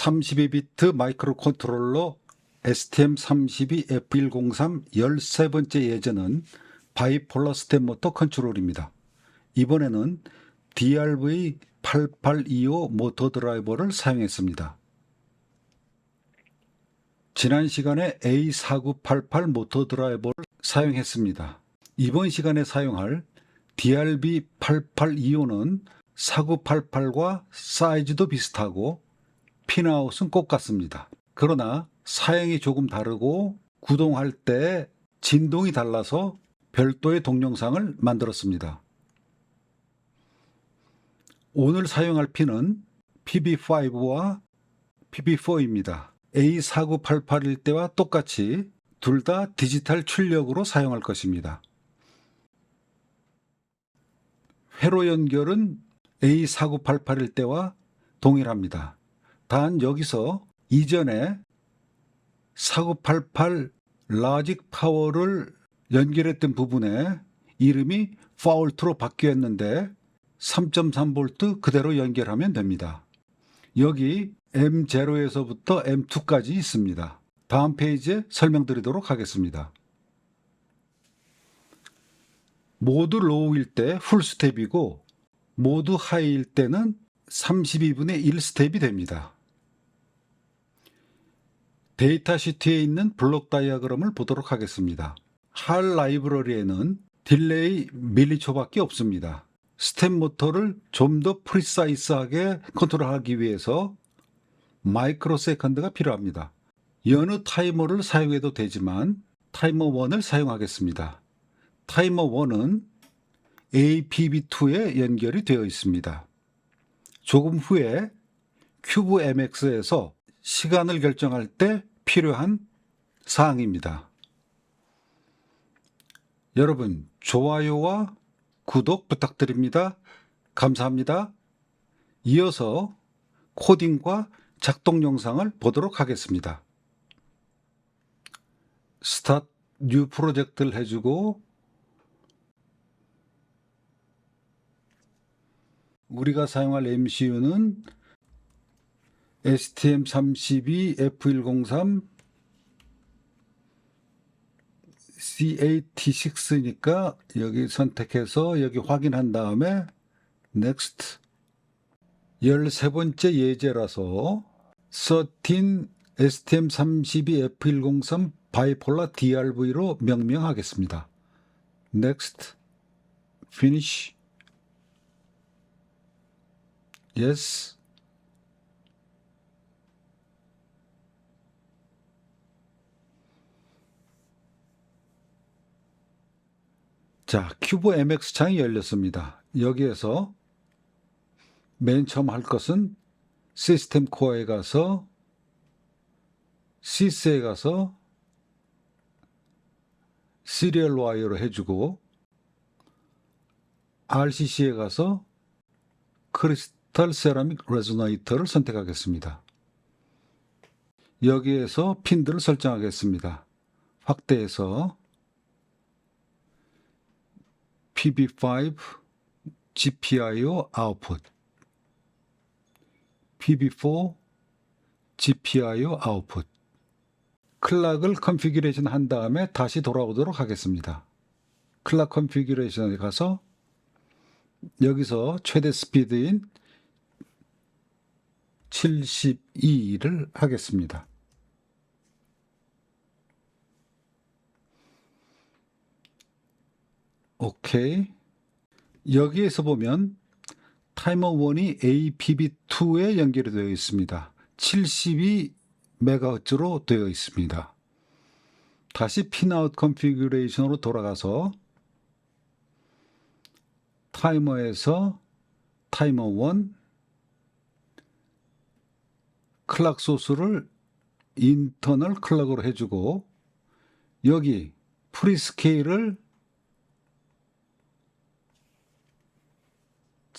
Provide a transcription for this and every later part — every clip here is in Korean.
32비트 마이크로 컨트롤러 STM32F103 13번째 예제는 바이폴러 스텝 모터 컨트롤입니다. 이번에는 DRV8825 모터 드라이버를 사용했습니다. 지난 시간에 A4988 모터 드라이버를 사용했습니다. 이번 시간에 사용할 DRB8825는 4988과 사이즈도 비슷하고 핀아웃은 똑같습니다. 그러나 사양이 조금 다르고 구동할 때 진동이 달라서 별도의 동영상을 만들었습니다. 오늘 사용할 핀은 PB5와 PB4입니다. A4988일 때와 똑같이 둘 다 디지털 출력으로 사용할 것입니다. 회로 연결은 A4988일 때와 동일합니다. 단 여기서 이전에 4988 라직 파워를 연결했던 부분에 이름이 파울트로 바뀌었는데 3.3V 그대로 연결하면 됩니다. 여기 M0에서부터 M2까지 있습니다. 다음 페이지에 설명드리도록 하겠습니다. 모두 로우일 때 풀스텝이고 모두 하이일 때는 32분의 1스텝이 됩니다. 데이터 시트에 있는 블록 다이아그램을 보도록 하겠습니다. 할 라이브러리에는 딜레이 밀리초밖에 없습니다. 스텝 모터를 좀 더 프리사이스하게 컨트롤하기 위해서 마이크로 세컨드가 필요합니다. 여느 타이머를 사용해도 되지만 타이머 1을 사용하겠습니다. 타이머 1은 APB2에 연결이 되어 있습니다. 조금 후에 큐브 MX에서 시간을 결정할 때 필요한 사항입니다. 여러분, 좋아요와 구독 부탁드립니다. 감사합니다. 이어서 코딩과 작동 영상을 보도록 하겠습니다. 스타트 뉴 프로젝트를 해주고 우리가 사용할 MCU는 STM32F103 CAT6니까 여기 선택해서 여기 확인한 다음에 Next. 13번째 예제라서 13 STM32F103 바이폴라 DRV로 명명하겠습니다. Next. Finish. Yes 자, 큐브 MX 창이 열렸습니다. 여기에서 맨 처음 할 것은 시스템 코어에 가서 시스에 가서 시리얼 와이어로 해주고 RCC에 가서 크리스탈 세라믹 레조나이터를 선택하겠습니다. 여기에서 핀들을 설정하겠습니다. 확대해서 PB5 GPIO 아웃풋 PB4 GPIO 아웃풋 클락을 컨피규레이션 한 다음에 다시 돌아오도록 하겠습니다. 클락 컨피규레이션에 가서 여기서 최대 스피드인 72를 하겠습니다. 오케이. 여기에서 보면 타이머 1이 APB2에 연결이 되어 있습니다. 72MHz로 되어 있습니다. 다시 핀아웃 컨피규레이션으로 돌아가서 타이머에서 타이머 1 클락 소스를 인터널 클락으로 해주고 여기 프리스케일을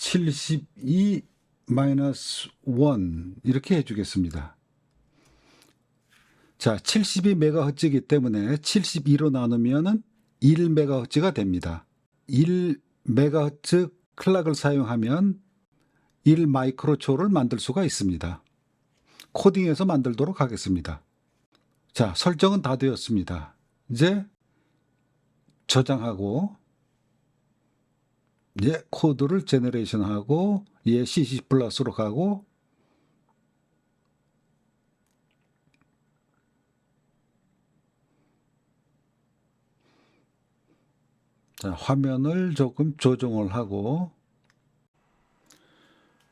72 마이너스 1 이렇게 해주겠습니다. 자, 72MHz이기 때문에 72로 나누면 1MHz가 됩니다. 1MHz 클락을 사용하면 1 마이크로초를 만들 수가 있습니다. 코딩해서 만들도록 하겠습니다. 자, 설정은 다 되었습니다. 이제 저장하고 예, 코드를 제너레이션 하고 예, CC 플러스로 가고 자, 화면을 조금 조정을 하고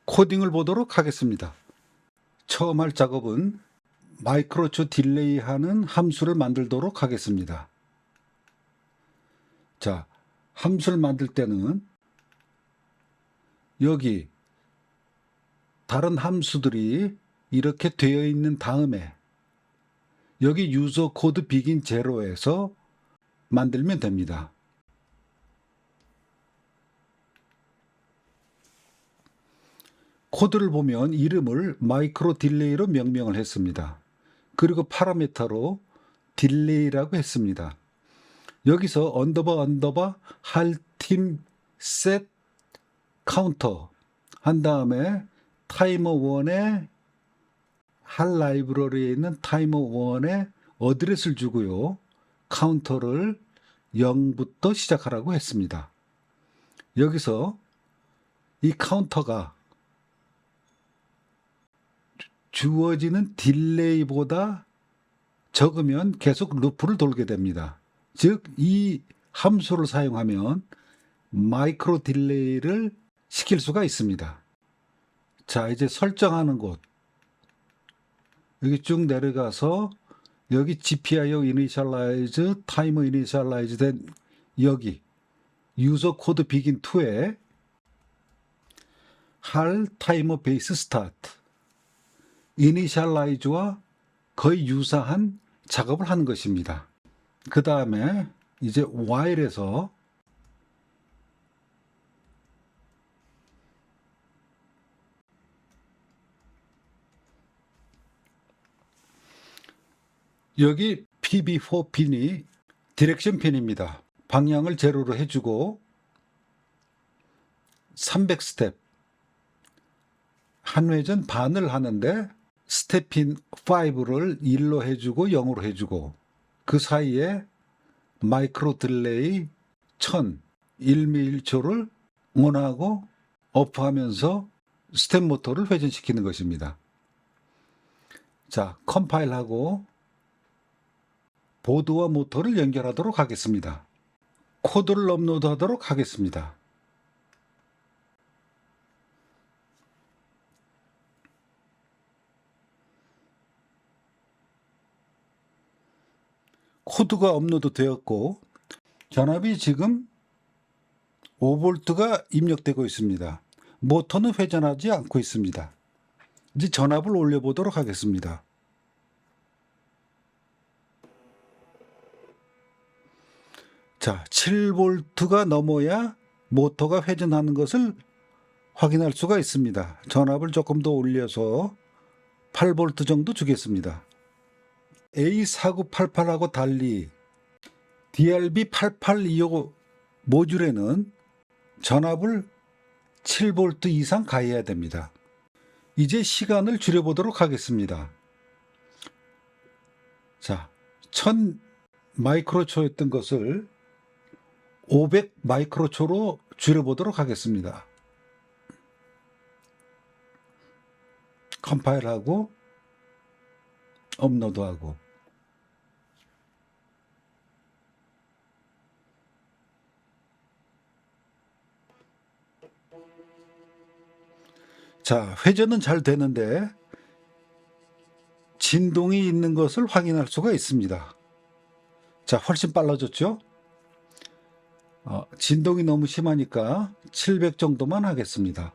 코딩을 보도록 하겠습니다. 처음 할 작업은 마이크로초 딜레이 하는 함수를 만들도록 하겠습니다. 자, 함수를 만들 때는 여기 다른 함수들이 이렇게 되어 있는 다음에 여기 유저 코드 비긴 제로에서 만들면 됩니다. 코드를 보면 이름을 마이크로 딜레이로 명명을 했습니다. 그리고 파라미터로 딜레이라고 했습니다. 여기서 언더바 언더바 할팀 셋 카운터 한 다음에 타이머 1에 할 라이브러리에 있는 타이머 1에 어드레스를 주고요. 카운터를 0부터 시작하라고 했습니다. 여기서 이 카운터가 주어지는 딜레이보다 적으면 계속 루프를 돌게 됩니다. 즉, 이 함수를 사용하면 마이크로 딜레이를 시킬 수가 있습니다. 자, 이제 설정하는 곳. 여기 쭉 내려가서 여기 GPIO 이니셜라이즈, 타이머 이니셜라이즈 된 여기 유저 코드 비긴 2에 할 타이머 베이스 스타트 이니셜라이즈와 거의 유사한 작업을 하는 것입니다. 그 다음에 이제 while에서 여기 PB4 핀이 디렉션 핀입니다. 방향을 제로로 해주고 300스텝 한 회전 반을 하는데 스텝핀 5를 1로 해주고 0으로 해주고 그 사이에 마이크로 딜레이 1000 1미 1초를 온하고 오프하면서 스텝 모터를 회전시키는 것입니다. 자, 컴파일하고 보드와 모터를 연결하도록 하겠습니다. 코드를 업로드하도록 하겠습니다. 코드가 업로드 되었고 전압이 지금 5볼트가 입력되고 있습니다. 모터는 회전하지 않고 있습니다. 이제 전압을 올려보도록 하겠습니다. 자, 7볼트가 넘어야 모터가 회전하는 것을 확인할 수가 있습니다. 전압을 조금 더 올려서 8볼트 정도 주겠습니다. A4988하고 달리 DRB8825 모듈에는 전압을 7V 이상 가해야 됩니다. 이제 시간을 줄여보도록 하겠습니다. 자, 1000 마이크로초였던 것을 500 마이크로초로 줄여보도록 하겠습니다. 컴파일하고 업로드하고 자, 회전은 잘 되는데 진동이 있는 것을 확인할 수가 있습니다. 자, 훨씬 빨라졌죠? 어, 진동이 너무 심하니까 700 정도만 하겠습니다.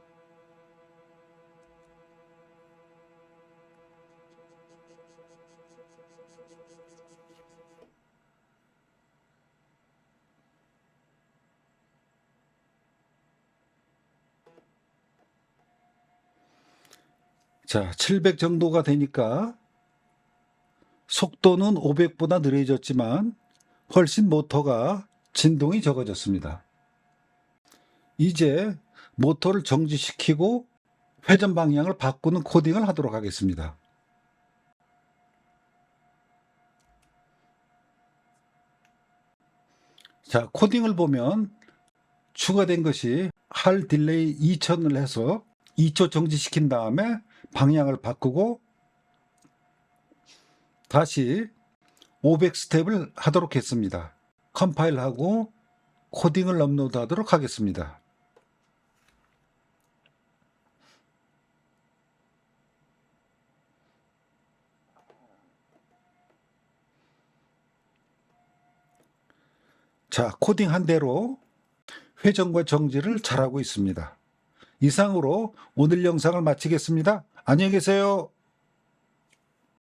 자, 700 정도가 되니까 속도는 500보다 느려졌지만 훨씬 모터가 진동이 적어졌습니다. 이제 모터를 정지시키고 회전 방향을 바꾸는 코딩을 하도록 하겠습니다. 자, 코딩을 보면 추가된 것이 할 딜레이 2000을 해서 2초 정지시킨 다음에 방향을 바꾸고 다시 500 스텝을 하도록 했습니다. 컴파일하고 코딩을 업로드하도록 하겠습니다. 자, 코딩한 대로 회전과 정지를 잘하고 있습니다. 이상으로 오늘 영상을 마치겠습니다. 안녕히 계세요.